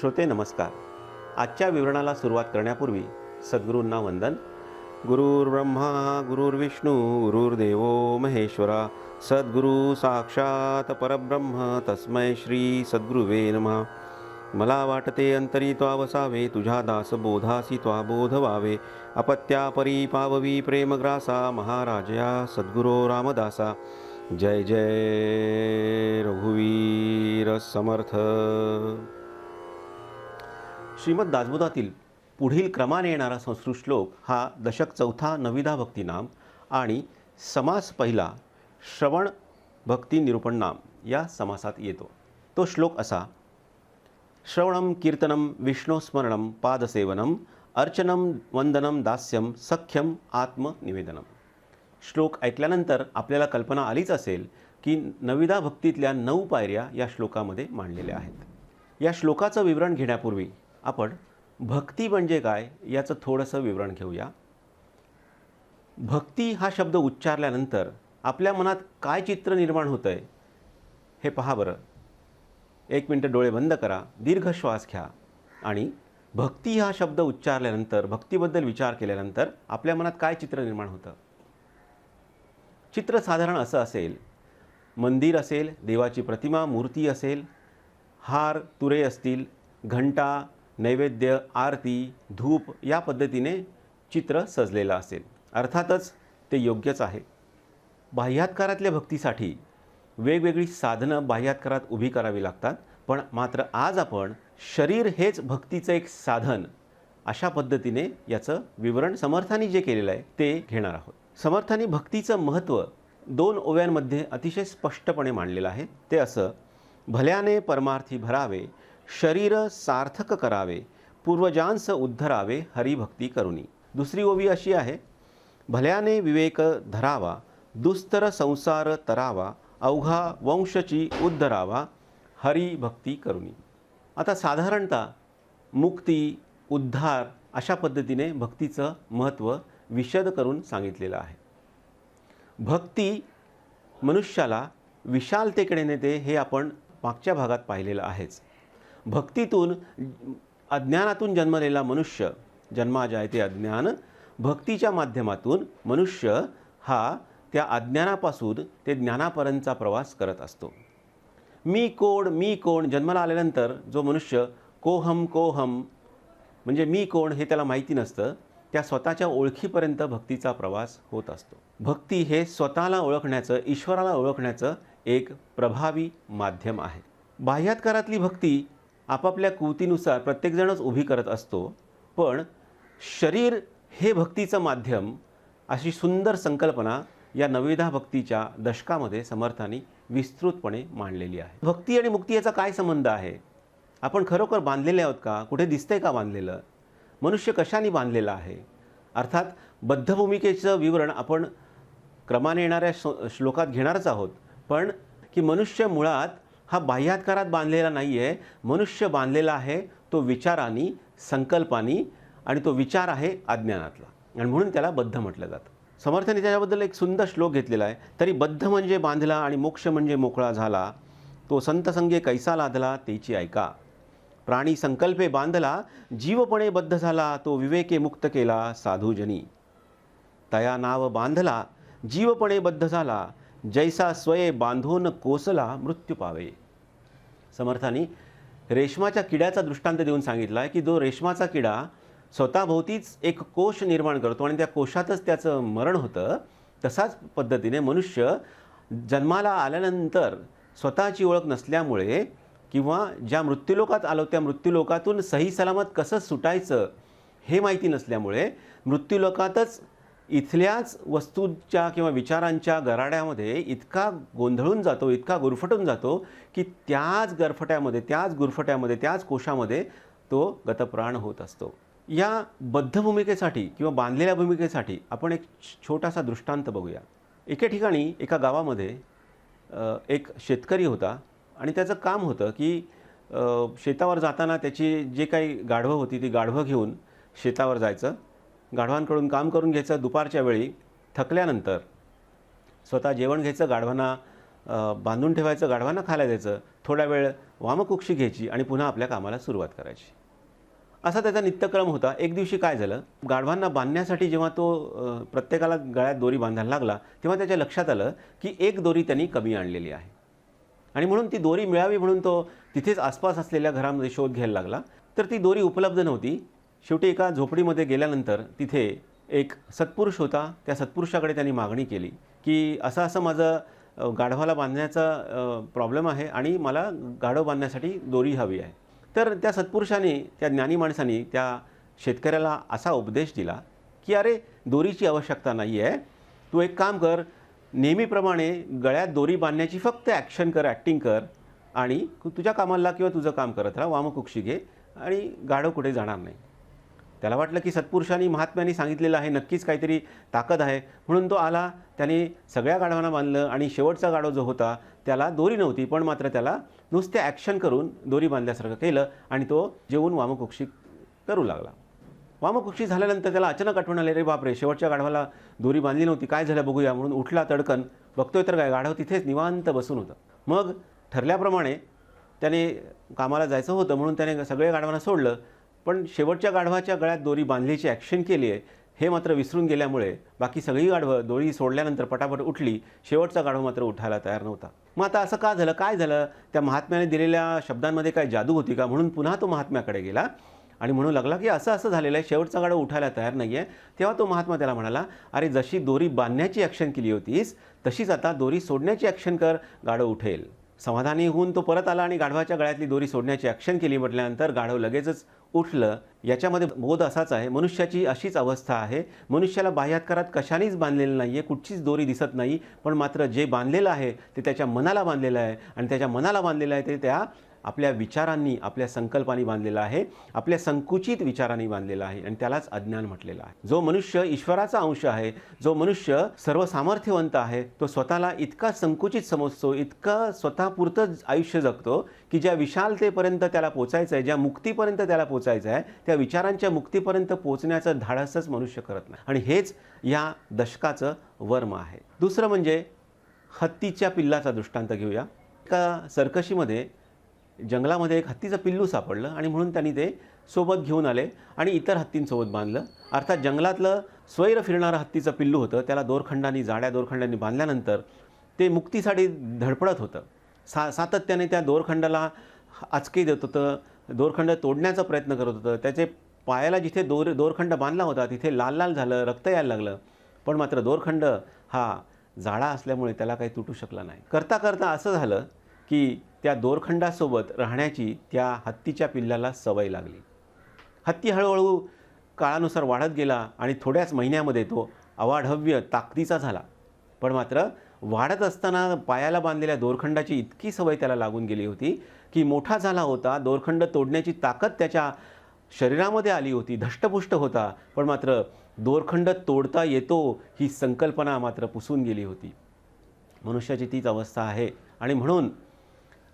श्रोते नमस्कार. आजच्या विवरणाला सुरुवात करण्यापूर्वी सद्गुरूंना वंदन. गुरुर्ब्रह्मा गुरुर्विष्णू गुरुर्देवो महेश्वरा सद्गुरू साक्षात परब्रह्म तस्मै श्री सद्गुरुवे नमः. मला वाटते अंतरी त्वा वसावे तुझ्या दास बोधासी त्वा बोध व्हावे अपत्या परी पाववी प्रेमग्रासा महाराजया सद्गुरो रामदासा. जय जय रघुवीर समर्थ. श्रीमद दासबोधातील पुढील क्रमाने येणारा संस्कृत श्लोक हा दशक चौथा नविदा भक्तिनाम आणि समास पहिला श्रवण भक्ती निरूपण नाम या समासात येतो. तो श्लोक असा श्रवणं कीर्तनं विष्णुस्मरणं पादसेवनं अर्चनं वंदनं दास्यं सख्यम आत्मनिवेदनम श्लोक ऐकल्यानंतर आपल्याला कल्पना आलीच असेल की नविदा भक्तीतल्या नऊ पायऱ्या या श्लोकामध्ये मांडलेल्या आहेत. या श्लोकाचं विवरण घेण्यापूर्वी आपण भक्ती म्हणजे काय याचं थोडंसं विवरण घेऊया. भक्ती हा शब्द उच्चारल्यानंतर आपल्या मनात काय चित्र निर्माण होतं आहे हे पहा बरं. एक मिनटं डोळे बंद करा दीर्घ श्वास घ्या आणि भक्ती हा शब्द उच्चारल्यानंतर भक्तीबद्दल विचार केल्यानंतर आपल्या मनात काय चित्र निर्माण होतं? चित्र साधारण असं असेल मंदिर असेल देवाची प्रतिमा मूर्ती असेल हार तुरे असतील घंटा नैवेद्य आरती धूप या पद्धतीने चित्र सजलेलं असेल. अर्थातच ते योग्यच आहे. बाह्यात्कारातल्या भक्तीसाठी वेगवेगळी साधनं बाह्यात्कारात उभी करावी लागतात पण मात्र आज आपण शरीर हेच भक्तीचं एक साधन अशा पद्धतीने याचं विवरण समर्थांनी जे केलेलं आहे ते घेणार आहोत. समर्थांनी भक्तीचं महत्त्व दोन ओव्यांमध्ये अतिशय स्पष्टपणे मांडलेलं आहे. ते असं भल्याने परमार्थी भरावे शरीर सार्थक करावे पूर्वजांस उद्धरावे हरिभक्ती करुणी. दुसरी ओवी अशी आहे भल्याने विवेक धरावा दुस्तर संसार तरावा अवघा वंशची उद्धरावा हरिभक्ती करुणी. आता साधारणतः मुक्ती उद्धार अशा पद्धतीने भक्तीचं महत्त्व विशद करून सांगितलेलं आहे. भक्ती मनुष्याला विशालतेकडे नेते हे आपण मागच्या भागात पाहिलेलं आहेच. भक्तीतून अज्ञानातून जन्मलेला मनुष्य जन्माजायते अज्ञान भक्तीच्या माध्यमातून मनुष्य हा त्या अज्ञानापासून ते ज्ञानापर्यंतचा प्रवास करत असतो. मी कोण मी कोण जन्माला आल्यानंतर जो मनुष्य कोहम कोहम म्हणजे मी कोण हे त्याला माहिती नसतं त्या स्वतःच्या ओळखीपर्यंत भक्तीचा प्रवास होत असतो. भक्ती हे स्वतःला ओळखण्याचं ईश्वराला ओळखण्याचं एक प्रभावी माध्यम आहे. बाह्यात्कारातली भक्ती आपापल्या कृतीनुसार प्रत्येकजणच उभी करत असतो. पण शरीर हे भक्तीचं माध्यम अशी सुंदर संकल्पना या नविधा भक्तीच्या दशकामध्ये समर्थांनी विस्तृतपणे मांडलेली आहे. भक्ती आणि मुक्ती याचा काय संबंध आहे? आपण खरोखर बांधलेले आहोत का? कुठे दिसतंय का बांधलेलं? मनुष्य कशाने बांधलेला आहे? अर्थात बद्धभूमिकेचं विवरण आपण क्रमाने येणाऱ्या श्लोकात घेणारच आहोत. पण की मनुष्य मुळात हा बाह्यात्कारात बांधलेला नाही आहे मनुष्य बांधलेला आहे तो विचारानी संकल्पानी आणि तो विचार आहे अज्ञानातला. आणि म्हणून त्याला बद्ध म्हटलं जातं. समर्थाने त्याच्याबद्दल एक सुंदर श्लोक घेतलेला आहे. तरी बद्ध म्हणजे बांधला आणि मोक्ष म्हणजे मोकळा झाला. तो संतसंगे कैसा लादला त्याची ऐका. प्राणी संकल्पे बांधला जीवपणे बद्ध झाला तो विवेके मुक्त केला साधूजनी. तया नाव बांधला जीवपणे बद्ध झाला जैसा स्वये बांधून कोसला मृत्यू पावे. समर्थानी रेशमाच्या किड्याचा दृष्टांत देऊन सांगितला आहे की जो रेशमाचा किडा स्वतःभोवतीच एक कोश निर्माण करतो आणि त्या कोशातच त्याचं मरण होतं तसाच पद्धतीने मनुष्य जन्माला आल्यानंतर स्वतःची ओळख नसल्यामुळे किंवा ज्या मृत्यूलोकात आलो त्या मृत्यूलोकातून सही सलामत कसं सुटायचं हे माहिती नसल्यामुळे मृत्यूलोकातच इथल्याच वस्तूंच्या किंवा विचारांच्या गराड्यामध्ये इतका गोंधळून जातो इतका गुरफटून जातो की त्याच गरफट्यामध्ये त्याच गुरफट्यामध्ये त्याच कोशामध्ये तो गतप्राण होत असतो. या बद्ध भूमिकेसाठी किंवा बांधलेल्या भूमिकेसाठी आपण एक छोटासा दृष्टांत बघूया. एके ठिकाणी एका गावामध्ये एक शेतकरी होता आणि त्याचं काम होतं की शेतावर जाताना त्याची जे काही गाढवं होती ती गाढवं घेऊन शेतावर जायचं. गाढवांकडून काम करून घ्यायचं दुपारच्या वेळी थकल्यानंतर स्वतः जेवण घ्यायचं गाढवांना बांधून ठेवायचं गाढवांना खायला द्यायचं थोडा वेळ वामकुक्षी घ्यायची आणि पुन्हा आपल्या कामाला सुरुवात करायची. असा त्याचा नित्यक्रम होता. एक दिवशी काय झालं गाढवांना बांधण्यासाठी जेव्हा तो प्रत्येकाला गळ्यात दोरी बांधायला लागला तेव्हा त्याच्या लक्षात आलं की एक दोरी त्यांनी कमी आणलेली आहे. आणि म्हणून ती दोरी मिळावी म्हणून तो तिथेच आसपास असलेल्या घरामध्ये शोध घ्यायला लागला. तर ती दोरी उपलब्ध नव्हती. शेवटी एका झोपडीमध्ये गेल्यानंतर तिथे एक सत्पुरुष होता. त्या सत्पुरुषाकडे त्यांनी मागणी केली की असं असं माझं गाढवाला बांधण्याचा प्रॉब्लेम आहे आणि मला गाढव बांधण्यासाठी दोरी हवी आहे. तर त्या सत्पुरुषाने त्या ज्ञानी माणसाने त्या शेतकऱ्याला असा उपदेश दिला की अरे दोरीची आवश्यकता नाही आहे तू एक काम कर नेहमीप्रमाणे गळ्यात दोरी बांधण्याची फक्त ॲक्शन कर ॲक्टिंग कर आणि तुझ्या कामाला किंवा तुझं काम करत राहा वामकुक्षी घे आणि गाढव कुठे जाणार नाही. त्याला वाटलं की सत्पुरुषांनी महात्म्यांनी सांगितलेलं आहे नक्कीच काहीतरी ताकद आहे. म्हणून तो आला त्याने सगळ्या गाढवांना बांधलं आणि शेवटचा गाढव जो होता त्याला दोरी नव्हती पण मात्र त्याला नुसते ॲक्शन करून दोरी बांधल्यासारखं केलं आणि तो जेवून वामकुक्षी करू लागला. वामकुक्षी झाल्यानंतर त्याला अचानक आठवण आली रे बापरे शेवटच्या गाढवाला दोरी बांधली नव्हती काय झालं बघूया. म्हणून उठला तडकन बघतोय तर काय गाढव तिथेच निवांत बसून होतं. मग ठरल्याप्रमाणे त्याने कामाला जायचं होतं म्हणून त्याने सगळ्या गाढवांना सोडलं. पण शेवटच्या गाढवाच्या गळ्यात दोरी बांधलीची ॲक्शन केली आहे हे मात्र विसरून गेल्यामुळे बाकी सगळी गाढवं दोरी सोडल्यानंतर पटापट उठली. शेवटचा गाढव मात्र उठायला तयार नव्हता. मग आता असं का झालं? काय झालं? त्या महात्म्याने दिलेल्या शब्दांमध्ये काय जादू होती का? म्हणून पुन्हा तो महात्म्याकडे गेला आणि म्हणू लागला की असं असं झालेलं आहे शेवटचा गाढव उठायला तयार नाही आहे तेव्हा तो महात्मा त्याला म्हणाला अरे जशी दोरी बांधण्याची ॲक्शन केली होतीस तशीच आता दोरी सोडण्याची ॲक्शन कर गाढव उठेल. समाधानी होऊन तो परत आला आणि गाढवाच्या गळ्यातली दोरी सोडण्याची ॲक्शन केली म्हटल्यानंतर गाढव लगेचच उठलं याच्यामध्ये बोध असाच आहे मनुष्याची अशीच अवस्था आहे मनुष्याला बाह्यात्कारात कशानेच बांधलेलं नाही आहे कुठचीच दोरी दिसत नाही पण मात्र जे बांधलेलं आहे ते त्याच्या मनाला बांधलेलं आहे आणि त्याच्या मनाला बांधलेलं आहे ते त्या आपल्या विचारांनी आपल्या संकल्पांनी बांधलेला आहे आपल्या संकुचित विचारांनी बांधलेला आहे आणि त्यालाच अज्ञान म्हटलेलं आहे. जो मनुष्य ईश्वराचा अंश आहे जो मनुष्य सर्व सामर्थ्यवंत आहे तो स्वतःला इतका संकुचित समजतो इतका स्वतःपुरतं आयुष्य जगतो की ज्या विशालतेपर्यंत त्याला पोचायचं आहे ज्या मुक्तीपर्यंत त्याला पोचायचं आहे त्या विचारांच्या मुक्तीपर्यंत पोचण्याचं धाडसच मनुष्य करत नाही. आणि हेच या दशकाचं वर्म आहे. दुसरं म्हणजे हत्तीच्या पिल्लाचा दृष्टांत घेऊया. एका सर्कशीमध्ये जंगलामध्ये एक हत्तीचं पिल्लू सापडलं आणि म्हणून त्यांनी ते सोबत घेऊन आले आणि इतर हत्तींसोबत बांधलं. अर्थात जंगलातलं स्वैर फिरणारं हत्तीचं पिल्लू होतं. त्याला दोरखंडांनी जाड्या दोरखंडांनी बांधल्यानंतर ते मुक्तीसाठी धडपडत होतं. सा सातत्याने त्या दोरखंडाला आचके देत होतं. दोरखंड तोडण्याचा प्रयत्न करत होतं. त्याचे पायाला जिथे दोर दोरखंड बांधला होता तिथे लाल लाल झालं रक्त यायला लागलं. पण मात्र दोरखंड हा जाडा असल्यामुळे त्याला काही तुटू शकला नाही. करता करता असं झालं की त्या दोरखंडासोबत राहण्याची त्या हत्तीच्या पिल्लाला सवय लागली. हत्ती हळूहळू काळानुसार वाढत गेला आणि थोड्याच महिन्यामध्ये तो अवाढव्य ताकदीचा झाला. पण मात्र वाढत असताना पायाला बांधलेल्या दोरखंडाची इतकी सवय त्याला लागून गेली होती की मोठा झाला होता दोरखंड तोडण्याची ताकद त्याच्या शरीरामध्ये आली होती धष्टपुष्ट होता पण मात्र दोरखंड तोडता येतो ही संकल्पना मात्र पुसून गेली होती. मनुष्याची तीच अवस्था आहे आणि म्हणून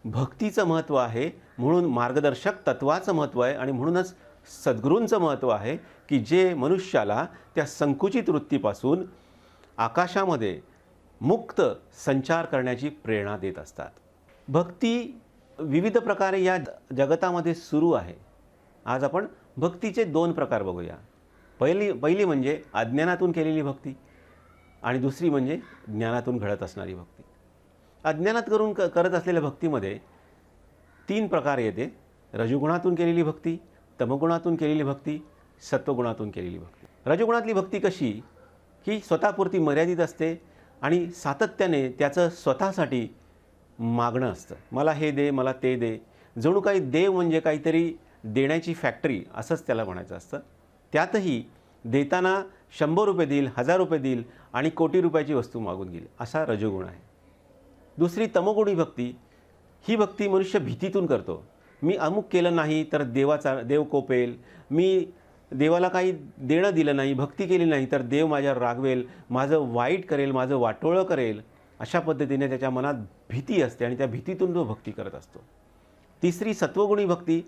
भक्तीचं महत्त्व आहे म्हणून मार्गदर्शक तत्वाचं महत्त्व आहे आणि म्हणूनच सद्गुरूंचं महत्त्व आहे की जे मनुष्याला त्या संकुचित वृत्तीपासून आकाशामध्ये मुक्त संचार करण्याची प्रेरणा देत असतात. भक्ती विविध प्रकारे या जगतामध्ये सुरू आहे. आज आपण भक्तीचे दोन प्रकार बघूया. पहिली पहिली म्हणजे अज्ञानातून केलेली भक्ती आणि दुसरी म्हणजे ज्ञानातून घडत असणारी भक्ती. अज्ञानात करून क करत असलेल्या भक्तीमध्ये तीन प्रकार येते. रजुगुणातून केलेली भक्ती तमगुणातून केलेली भक्ती सत्वगुणातून केलेली भक्ती. रजगुणातली भक्ती कशी? की स्वतःपुरती मर्यादित असते आणि सातत्याने त्याचं स्वतःसाठी मागणं असतं. मला हे दे मला ते दे. जणू काही देव म्हणजे काहीतरी देण्याची फॅक्टरी असंच त्याला म्हणायचं असतं. त्यातही देताना शंभर रुपये देईल हजार रुपये देईल आणि कोटी रुपयाची वस्तू मागून घेईल. असा रजोगुण आहे. दुसरी तमोगुणी भक्ती ही भक्ती मनुष्य भीतीतून करतो. मी अमुक केलं नाही तर देवाचा देव कोपेल. मी देवाला काही देणं दिलं नाही भक्ती केली नाही तर देव माझ्यावर रागवेल माझं वाईट करेल माझं वाटोळं करेल. अशा पद्धतीने त्याच्या मनात भीती असते आणि त्या भीतीतून तो भक्ती करत असतो. तिसरी सत्वगुणी भक्ती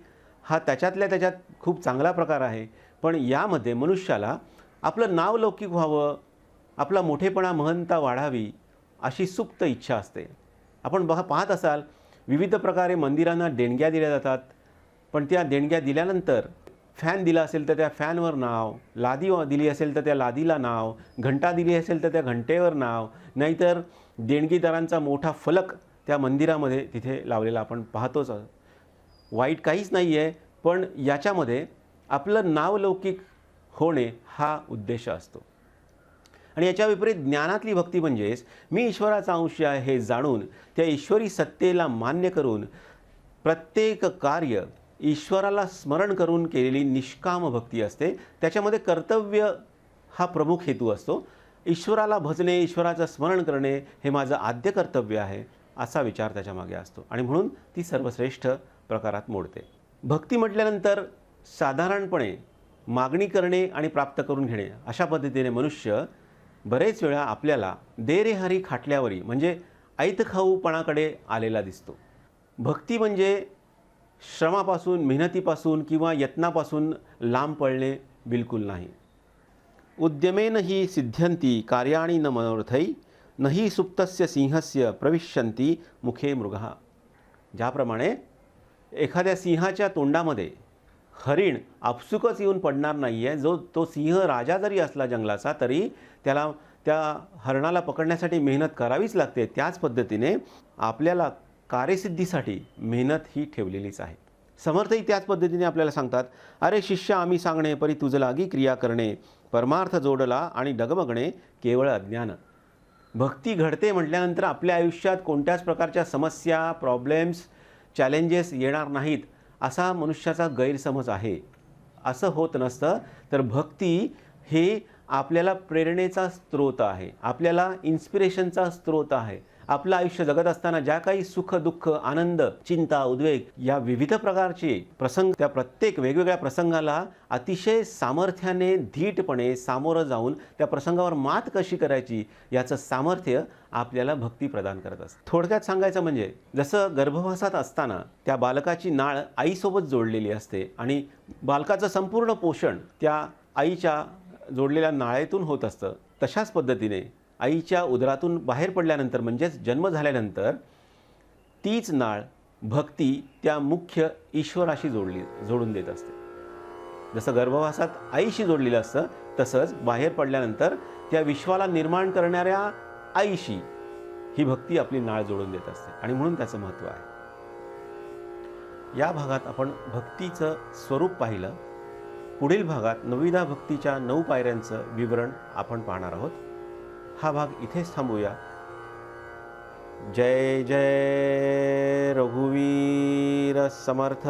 हा त्याच्यातल्या त्याच्यात खूप चांगला प्रकार आहे. पण यामध्ये मनुष्याला आपलं नाव लौकिक व्हावं आपला मोठेपणा महंता वाढावी अशी सुप्त इच्छा असते. आपण बघा पाहत असाल विविध प्रकारे मंदिरांना देणग्या दिल्या जातात. पण त्या देणग्या दिल्यानंतर फॅन दिला असेल तर त्या फॅनवर नाव लादी दिली असेल तर त्या लादीला नाव घंटा दिली असेल तर त्या घंटेवर नाव नाहीतर देणगीदारांचा मोठा फलक त्या मंदिरामध्ये तिथे लावलेला आपण पाहतोच वाईट काहीच नाही आहे पण याच्यामध्ये आपलं नावलौकिक होणे हा उद्देश असतो. आणि याच्या विपरीत ज्ञानातली भक्ती म्हणजेच मी ईश्वराचा अंश आहे हे जाणून त्या ईश्वरी सत्तेला मान्य करून प्रत्येक कार्य ईश्वराला स्मरण करून केलेली निष्काम भक्ती असते. त्याच्यामध्ये कर्तव्य हा प्रमुख हेतू असतो. ईश्वराला भजणे ईश्वराचं स्मरण करणे हे माझं आद्य कर्तव्य आहे असा विचार त्याच्यामागे असतो. आणि म्हणून ती सर्वश्रेष्ठ प्रकारात मोडते. भक्ती म्हटल्यानंतर साधारणपणे मागणी करणे आणि प्राप्त करून घेणे अशा पद्धतीने मनुष्य बरेच वेळा आपल्याला देरेहारी खाटल्यावरी म्हणजे ऐतखाऊपणाकडे आलेला दिसतो. भक्ती म्हणजे श्रमापासून मेहनतीपासून किंवा यत्नापासून लांब पडणे बिलकुल नाही. उद्यमेन ही सिद्ध्यंती कार्याणि न मनोरथै न सुप्तस्य सिंहस्य प्रविश्यंती मुखे मृगा. ज्याप्रमाणे एखाद्या सिंहाच्या तोंडामध्ये हरिण आपसुकच येऊन पडणार नाही आहे जो तो सिंह राजा जरी असला जंगलाचा तरी त्याला त्या हरणाला पकडण्यासाठी मेहनत करावीच लागते. त्याच पद्धतीने आपल्याला कार्यसिद्धीसाठी मेहनत ही ठेवलेलीच आहे. समर्थही त्याच पद्धतीने आपल्याला सांगतात अरे शिष्य आम्ही सांगणे परी तुझं लागी क्रिया करणे परमार्थ जोडला आणि डगमगणे केवळ अज्ञान. भक्ती घडते म्हटल्यानंतर आपल्या आयुष्यात कोणत्याच प्रकारच्या समस्या प्रॉब्लेम्स चॅलेंजेस येणार नाहीत. असा मनुष्याचा गैरसमज आहे. असं होत नसतं तर भक्ती हे आपल्याला प्रेरणेचा स्रोत आहे. आपल्याला इन्स्पिरेशनचा स्रोत आहे. आपलं आयुष्य जगत असताना ज्या काही सुख दुःख आनंद चिंता उद्वेग या विविध प्रकारचे प्रसंग त्या प्रत्येक वेगवेगळ्या प्रसंगाला अतिशय सामर्थ्याने धीटपणे सामोरं जाऊन त्या प्रसंगावर मात कशी करायची याचं सामर्थ्य आपल्याला भक्ती प्रदान करत असते. थोडक्यात सांगायचं म्हणजे जसं गर्भवासात असताना त्या बालकाची नाळ आईसोबत जोडलेली असते आणि बालकाचं संपूर्ण पोषण त्या आईच्या जोडलेल्या नाळेतून होत असतं तशाच पद्धतीने आईच्या उदरातून बाहेर पडल्यानंतर म्हणजेच जन्म झाल्यानंतर तीच नाळ भक्ती त्या मुख्य ईश्वराशी जोडली जोडून देत असते. जसं गर्भवासात आईशी जोडलेलं असतं तसंच बाहेर पडल्यानंतर त्या विश्वाला निर्माण करणाऱ्या आईशी ही भक्ती आपली नाळ जोडून देत असते. आणि म्हणून त्याचं महत्त्व आहे. या भागात आपण भक्तीचं स्वरूप पाहिलं. पुढील भागात नविदा भक्तीच्या नऊ पायऱ्यांचं विवरण आपण पाहणार आहोत. हा भाग इथेच थांबूया. जय जय रघुवीर समर्थ.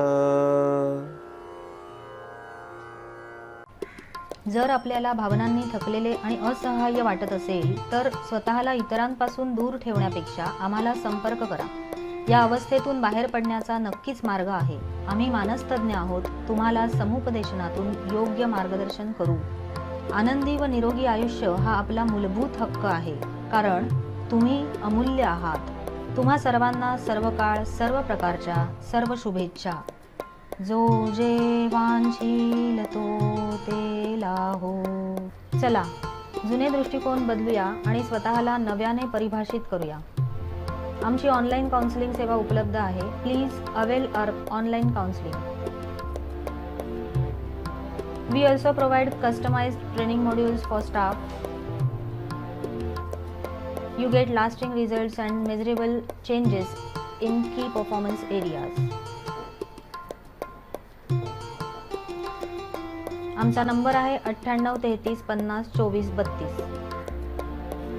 जर आपल्याला भावनांनी थकलेले आणि असहाय्य वाटत असेल तर स्वतःला इतरांपासून दूर ठेवण्यापेक्षा आम्हाला संपर्क करा. या अवस्थेतून बाहेर पडण्याचा नक्कीच मार्ग आहे. आम्ही मानसतज्ञ आहोत. तुम्हाला समुपदेशनातून योग्य मार्गदर्शन करू. आनंदी व निरोगी आयुष्य हा आपला मूलभूत हक्क आहे. कारण तुम्ही अमूल्य आहात. तुम्हा सर्वांना सर्व काळ सर्व प्रकारच्या सर्व शुभेच्छा. जो जे वांछील तो ते लाहो. चला जुने दृष्टिकोन बदलूया आणि स्वतःला नव्याने परिभाषित करूया. आमची ऑनलाईन काउन्सिलिंग सेवा उपलब्ध आहे. Please avail our online counselling we also provide customized training modules for staff. you get lasting results and measurable changes in key performance areas. आमचा नंबर आहे अठ्ठ्याण्णव तेहतीस पन्नास चोवीस बत्तीस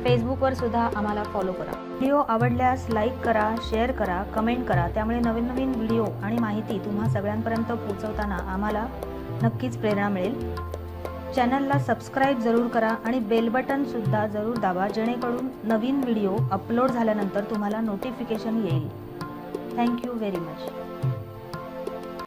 फेसबुकवर सुद्धा आम्हाला फॉलो करा व्हिडिओ आवडल्यास लाईक करा शेअर करा कमेंट करा त्यामुळे नवीन नवीन व्हिडिओ आणि माहिती तुम्हा सगळ्यांपर्यंत पोहोचवताना आम्हाला नक्कीच प्रेरणा मिळेल. चॅनलला सबस्क्राईब जरूर करा आणि बेल जरूर दाबा जेणेकरून नवीन व्हिडिओ अपलोड झाल्यानंतर तुम्हाला नोटिफिकेशन येईल. Thank you very much.